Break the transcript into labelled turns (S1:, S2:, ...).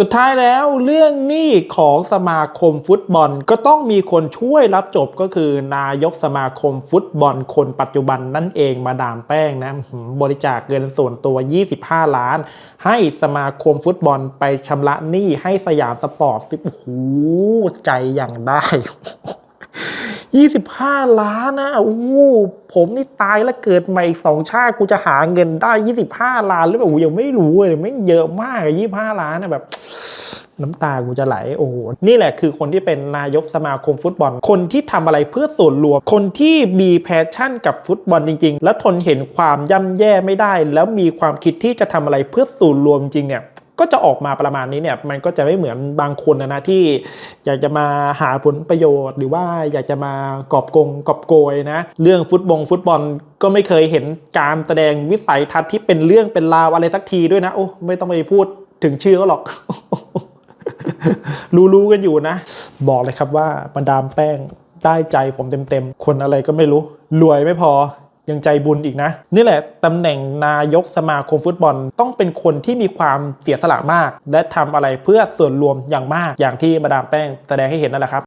S1: สุดท้ายแล้วเรื่องหนี้ของสมาคมฟุตบอล ก็ต้องมีคนช่วยรับจบก็คือนายกสมาคมฟุตบอลคนปัจจุบันนั่นเองมาดามแป้งนะบริจาคเงินส่วนตัว 25 ล้าน ให้สมาคมฟุตบอลไปชำระหนี้ให้สยามสปอร์ตสิโอ้โหใจอย่างได้ 25 ล้านนะอู้ผมนี่ตายแล้วเกิดใหม่อีกสองชาติกูจะหาเงินได้ 25 ล้านหรือเปล่ากูยังไม่รู้เลยไม่เยอะมากอะ25ล้านนะแบบน้ำตากูจะไหลโอ้โหนี่แหละคือคนที่เป็นนายกสมาคมฟุตบอล คนที่ทำอะไรเพื่อส่วนรวม คนที่มีแพชชั่นกับฟุตบอลจริง ๆ และทนเห็นความย่ำแย่ไม่ได้ แล้วมีความคิดที่จะทำอะไรเพื่อส่วนรวมจริงเนี่ย ก็จะออกมาประมาณนี้เนี่ยมันก็จะไม่เหมือนบางคนนะนะที่อยากจะมาหาผลประโยชน์ หรือว่าอยากจะมากอบกงกอบโกยนะเรื่องฟุตบงฟุตบอลก็ไม่เคยเห็นการแสดงวิสัยทัศน์ที่เป็นเรื่องเป็นราวอะไรสักทีด้วยนะโอ้ไม่ต้องไปพูดถึงชื่อเขาหรอก รู้ๆกันอยู่นะ บอกเลยครับว่ามาดามแป้งได้ใจผมเต็มๆ คนอะไรก็ไม่รู้ รวยไม่พอ ยังใจบุญอีกนะ นี่แหละตำแหน่งนายกสมาคมฟุตบอล ต้องเป็นคนที่มีความเสียสละมาก และทำอะไรเพื่อส่วนรวมอย่างมาก อย่างที่มาดามแป้งแสดงให้เห็นนั่นแหละครับ